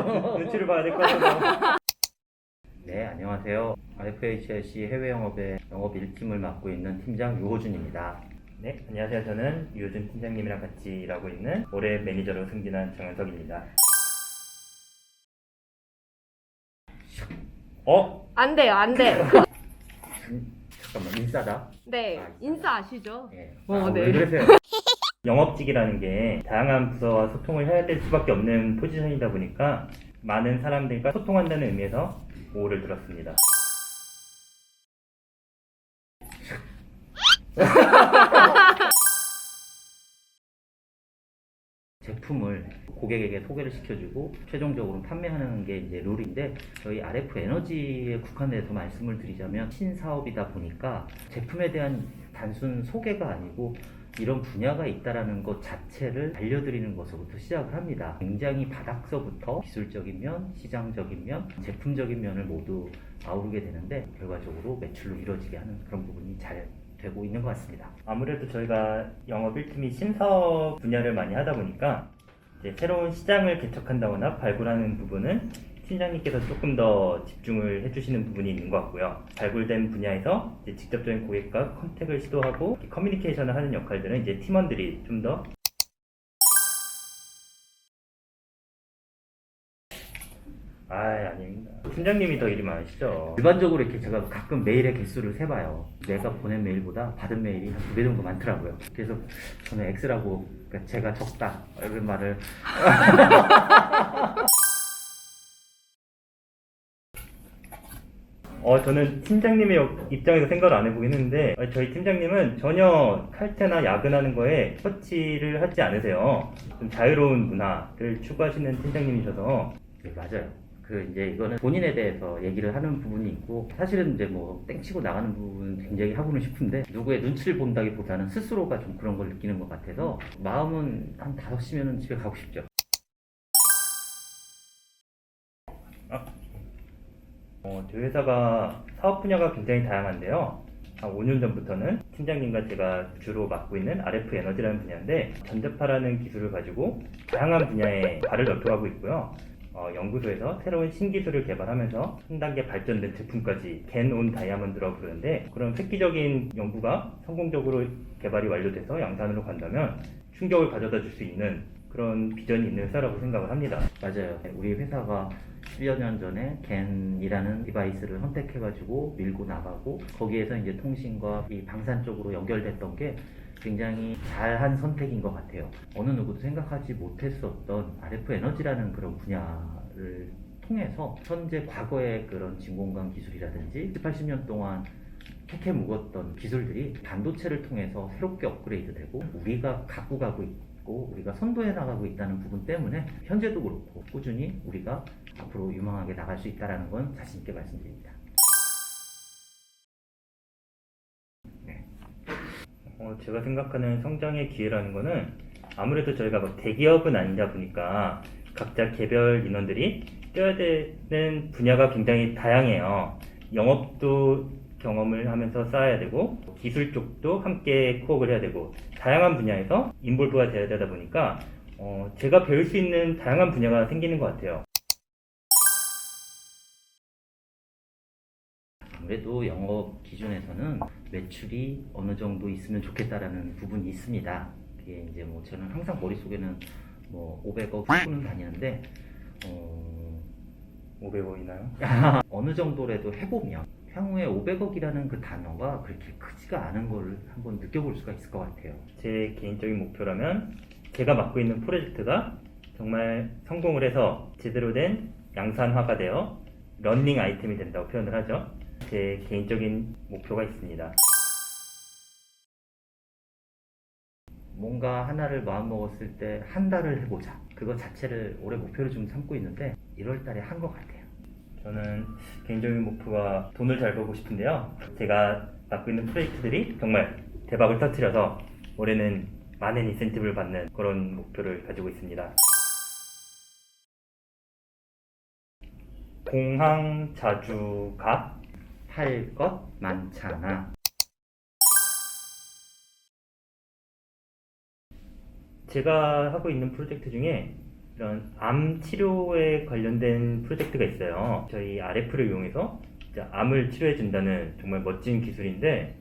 눈치를 봐야 될 것 같아서. 네, 안녕하세요. FHRC 해외 영업의 영업 1팀을 맡고 있는 팀장 유호준입니다. 네, 안녕하세요. 저는 유호준 팀장님이랑 같이 일하고 있는 올해 매니저로 승진한 정현석입니다. 어? 안 돼요, 안 돼요. 음, 잠깐만, 인싸다. 네, 인싸 아시죠? 예. 어, 아, 네. 왜 그러세요? 영업직이라는 게 다양한 부서와 소통을 해야 될 수밖에 없는 포지션이다 보니까 많은 사람들과 소통한다는 의미에서 오를 들었습니다. 제품을 고객에게 소개를 시켜주고 최종적으로 판매하는 게 이제 룰인데 저희 RF 에너지에 국한돼서 말씀을 드리자면 신사업이다 보니까 제품에 대한 단순 소개가 아니고 이런 분야가 있다라는 것 자체를 알려드리는 것부터 시작을 합니다. 굉장히 바닥서부터 기술적인 면, 시장적인 면, 제품적인 면을 모두 아우르게 되는데 결과적으로 매출로 이루어지게 하는 그런 부분이 잘 되고 있는 것 같습니다. 아무래도 저희가 영업 1팀이 신사업 분야를 많이 하다 보니까 새로운 시장을 개척한다거나 발굴하는 부분은 팀장님께서 조금 더 집중을 해주시는 부분이 있는 것 같고요. 발굴된 분야에서 이제 직접적인 고객과 컨택을 시도하고 커뮤니케이션을 하는 역할들은 이제 팀원들이 좀 더 아, 아닙니다. 팀장님이 더 일이 많으시죠. 일반적으로 이렇게 제가 가끔 메일의 개수를 세봐요. 내가 보낸 메일보다 받은 메일이 한 두 배 정도 많더라고요. 그래서 저는 X라고 그러니까 제가 적다 이런 말을 어, 저는 팀장님의 역- 입장에서 생각을 안 해보긴 했는데, 어, 저희 팀장님은 전혀 칼퇴나 야근하는 거에 터치를 하지 않으세요. 좀 자유로운 문화를 추구하시는 팀장님이셔서. 네, 맞아요. 그, 이제 이거는 본인에 대해서 얘기를 하는 부분이 있고, 사실은 이제 뭐, 땡치고 나가는 부분 굉장히 하고는 싶은데, 누구의 눈치를 본다기 보다는 스스로가 좀 그런 걸 느끼는 것 같아서, 마음은 한 5시면은 집에 가고 싶죠. 어, 저희 회사가 사업 분야가 굉장히 다양한데요. 한 5년 전부터는 팀장님과 제가 주로 맡고 있는 RF 에너지라는 분야인데 전자파라는 기술을 가지고 다양한 분야에 발을 넓혀가고 있고요. 어, 연구소에서 새로운 신기술을 개발하면서 한 단계 발전된 제품까지 겐온 다이아몬드라고 부르는데 그런 획기적인 연구가 성공적으로 개발이 완료돼서 양산으로 간다면 충격을 가져다 줄 수 있는 그런 비전이 있는 회사라고 생각을 합니다. 맞아요. 우리 회사가 10여 년 전에 겐이라는 디바이스를 선택해가지고 밀고 나가고 거기에서 이제 통신과 이 방산 쪽으로 연결됐던 게 굉장히 잘한 선택인 것 같아요. 어느 누구도 생각하지 못했었던 RF 에너지라는 그런 분야를 통해서 현재 과거의 그런 진공관 기술이라든지 7, 80년 동안 캐캐 묵었던 기술들이 반도체를 통해서 새롭게 업그레이드되고 우리가 갖고 가고 있고 우리가 선도해 나가고 있다는 부분 때문에 현재도 그렇고 꾸준히 우리가 앞으로 유망하게 나갈 수 있다는 건 자신 있게 말씀드립니다. 네. 어, 제가 생각하는 성장의 기회라는 거는 아무래도 저희가 뭐 대기업은 아니다 보니까 각자 개별 인원들이 뛰어야 되는 분야가 굉장히 다양해요. 영업도 경험을 하면서 쌓아야 되고 기술 쪽도 함께 코업을 해야 되고 다양한 분야에서 인볼브가 되어야 되다 보니까 어, 제가 배울 수 있는 다양한 분야가 생기는 것 같아요. 아무래도 영업 기준에서는 매출이 어느 정도 있으면 좋겠다라는 부분이 있습니다. 그게 이제 뭐 저는 항상 머릿속에는 뭐 500억 후는 다니는데 어, 500억이나요? 어느 정도라도 해보면 향후에 500억이라는 그 단어가 그렇게 크지가 않은 걸 한번 느껴볼 수가 있을 것 같아요. 제 개인적인 목표라면 제가 맡고 있는 프로젝트가 정말 성공을 해서 제대로 된 양산화가 되어 런닝 아이템이 된다고 표현을 하죠. 제 개인적인 목표가 있습니다. 뭔가 하나를 마음먹었을 때 한 달을 해보자. 그거 자체를 올해 목표로 좀 삼고 있는데 1월 달에 한 것 같아요. 저는 개인적인 목표가 돈을 잘 벌고 싶은데요. 제가 맡고 있는 프로젝트들이 정말 대박을 터뜨려서 올해는 많은 인센티브를 받는 그런 목표를 가지고 있습니다. 공항 자주 가? 할 것 많잖아. 제가 하고 있는 프로젝트 중에 이런 암 치료에 관련된 프로젝트가 있어요. 저희 RF를 이용해서 암을 치료해 준다는 정말 멋진 기술인데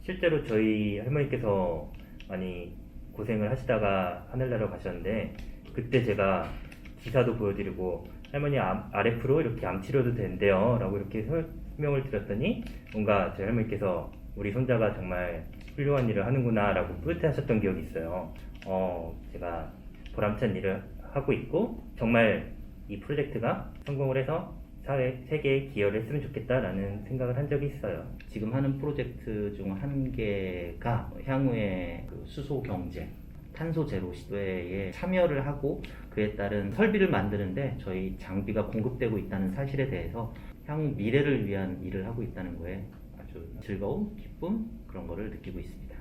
실제로 저희 할머니께서 많이 고생을 하시다가 하늘나라 가셨는데 그때 제가 기사도 보여드리고 할머니 암, RF로 이렇게 암 치료도 된대요 라고 이렇게 설명을 드렸더니 뭔가 저희 할머니께서 우리 손자가 정말 훌륭한 일을 하는구나 라고 뿌듯해 하셨던 기억이 있어요 어, 제가 보람찬 일을 하고 있고 정말 이 프로젝트가 성공을 해서 사회, 세계에 기여를 했으면 좋겠다라는 생각을 한 적이 있어요 지금 하는 프로젝트 중 한 개가 향후에 그 수소 경제, 탄소 제로 시대에 참여를 하고 그에 따른 설비를 만드는데 저희 장비가 공급되고 있다는 사실에 대해서 향후 미래를 위한 일을 하고 있다는 거에 아주 즐거움, 기쁨 그런 거를 느끼고 있습니다.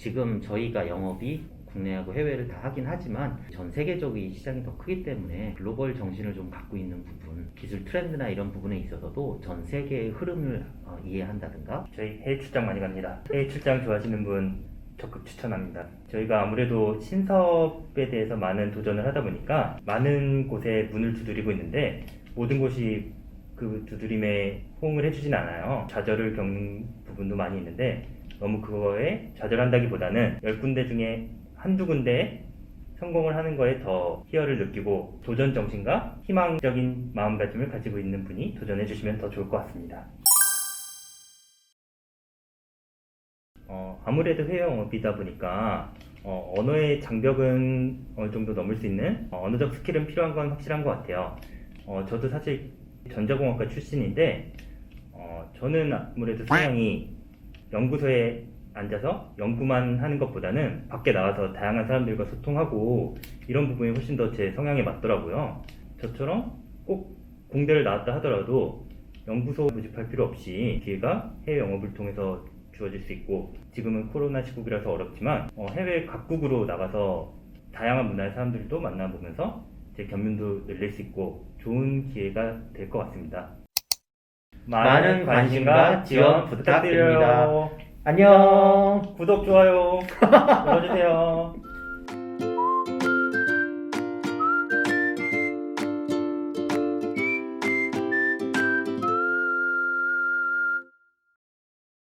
지금 저희가 영업이 국내하고 해외를 다 하긴 하지만 전 세계적인 시장이 더 크기 때문에 글로벌 정신을 좀 갖고 있는 부분, 기술 트렌드나 이런 부분에 있어서도 전 세계의 흐름을 어, 이해한다든가 저희 해외 출장 많이 갑니다. 해외 출장 좋아하시는 분 적극 추천합니다. 저희가 아무래도 신사업에 대해서 많은 도전을 하다 보니까 많은 곳에 문을 두드리고 있는데 모든 곳이 그 두드림에 호응을 해주진 않아요. 좌절을 겪는 부분도 많이 있는데 너무 그거에 좌절한다기보다는 열 군데 중에 한두 군데에 성공을 하는 거에 더 희열을 느끼고 도전 정신과 희망적인 마음가짐을 가지고 있는 분이 도전해 주시면 더 좋을 것 같습니다. 어, 아무래도 해외 영업이다 보니까 어, 언어의 장벽은 어느 정도 넘을 수 있는 어, 언어적 스킬은 필요한 건 확실한 것 같아요. 어, 저도 사실 전자공학과 출신인데 어, 저는 아무래도 성향이 연구소에 앉아서 연구만 하는 것보다는 밖에 나가서 다양한 사람들과 소통하고 이런 부분이 훨씬 더 제 성향에 맞더라고요. 저처럼 꼭 공대를 나왔다 하더라도 연구소 모집할 필요 없이 기회가 해외 영업을 통해서 주어질 수 있고 지금은 코로나 시국이라서 어렵지만 어, 해외 각국으로 나가서 다양한 문화의 사람들도 만나보면서 제 견면도 늘릴 수 있고 좋은 기회가 될 것 같습니다. 많은 관심과 지원 부탁드립니다. 안녕. 구독 좋아요 눌러주세요.